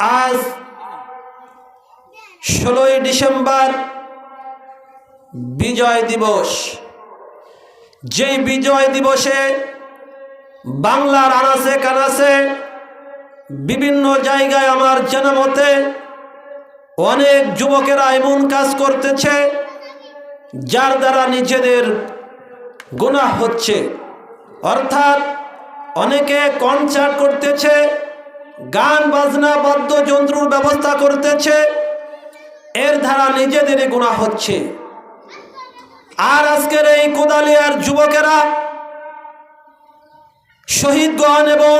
আজ ষোলোই ডিসেম্বর বিজয় দিবস। যেই বিজয় দিবসে বাংলার আনাসে কানাসে বিভিন্ন জায়গায় আমার জানা মতে অনেক যুবকেরা এমন কাজ করতেছে যার দ্বারা নিজেদের গুণা হচ্ছে। অর্থাৎ অনেকে কনসার্ট করতেছে গান, বাজনা, বাদ্যযন্ত্রর ব্যবস্থা করতেছে। এর ধারা নিজেদের গুণা হচ্ছে। আর আজকের এই কোদালিয়ার যুবকেরা, শহীদগণ এবং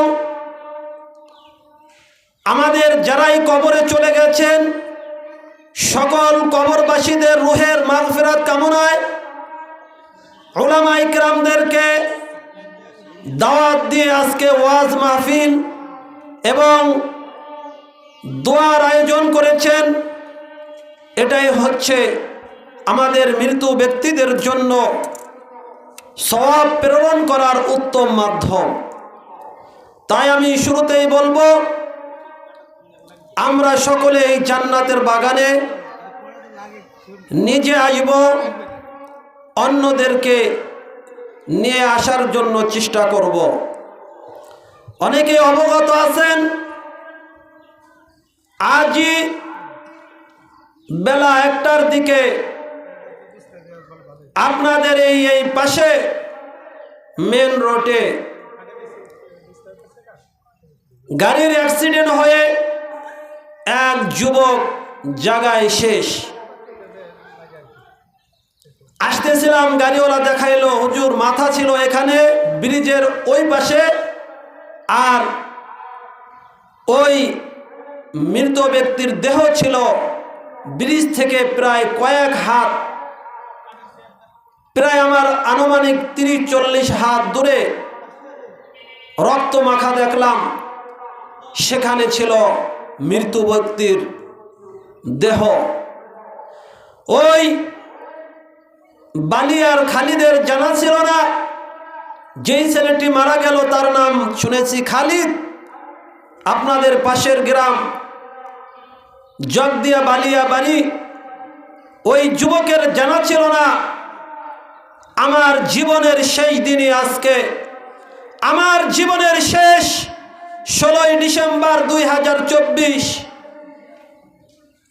আমাদের যারাই কবরে চলে গেছেন, সকল কবরবাসীদের রুহের মাগফিরাত কামনায় ওলামা ইকরামদেরকে দাওয়াত দিয়ে আজকে ওয়াজ মাহফিল এবং দোয়ার আয়োজন করেছেন। এটাই হচ্ছে আমাদের মৃত ব্যক্তিদের জন্য সবাব প্রেরণ করার উত্তম মাধ্যম। তাই আমি শুরুতেই বলব, আমরা সকলে এই জান্নাতের বাগানে নিজে আসব, অন্যদেরকে নিয়ে আসার জন্য চেষ্টা করব। অনেকে অবগত আছেন, আজই বেলা একটার দিকে আপনাদের এই এই পাশে মেন রোডে গাড়ির অ্যাক্সিডেন্ট হয়ে এক যুবক জায়গায় শেষ। আসতেছিলাম, গাড়িওয়ালা দেখাইলো, হুজুর, মাথা ছিল এখানে, ব্রিজের ওই পাশে আর ওই মৃত ব্যক্তির দেহ ছিল ব্রিজ থেকে প্রায় কয়েক হাত। প্রায় আমার আনুমানিক তিরিশ, চল্লিশ হাত দূরে রক্ত মাখা দেখলাম। সেখানে ছিল মৃত্যু ব্যক্তির দেহ। ওই বালিয়ার খালিদের জানা ছিল না। যেই ছেলেটি মারা গেল, তার নাম শুনেছি খালিদ। আপনাদের পাশের গ্রাম, জগদিয়া বালিয়া বাড়ি। ওই যুবকের জানা ছিল না। আমার জীবনের শেষ দিনই আজকে। আমার জীবনের শেষ ষোলোই ডিসেম্বর দুই হাজার চব্বিশ।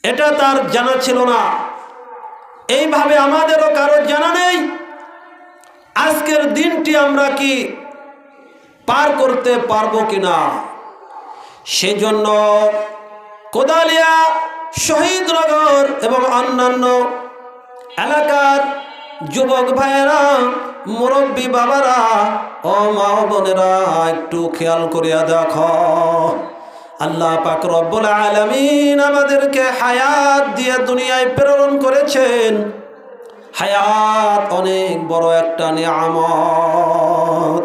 এটা তার জানা ছিল না। এইভাবে আমাদেরও কারও জানা নেই। আজকের দিনটি আমরা কি পার করতে পারব কিনা? সেজন্য কোদালিয়া, শহীদনগর এবং অন্যান্য এলাকার যুবক ভাইয়েরা, মুরব্বী বাবারা, ও মা বোনেরা, একটু খেয়াল করিয়া দেখো। আল্লাহ পাক রব্বুল আলামিন আমাদেরকে হায়াত দিয়ে দুনিয়ায় প্রেরণ করেছেন। হায়াত অনেক বড় একটা নিয়ামত।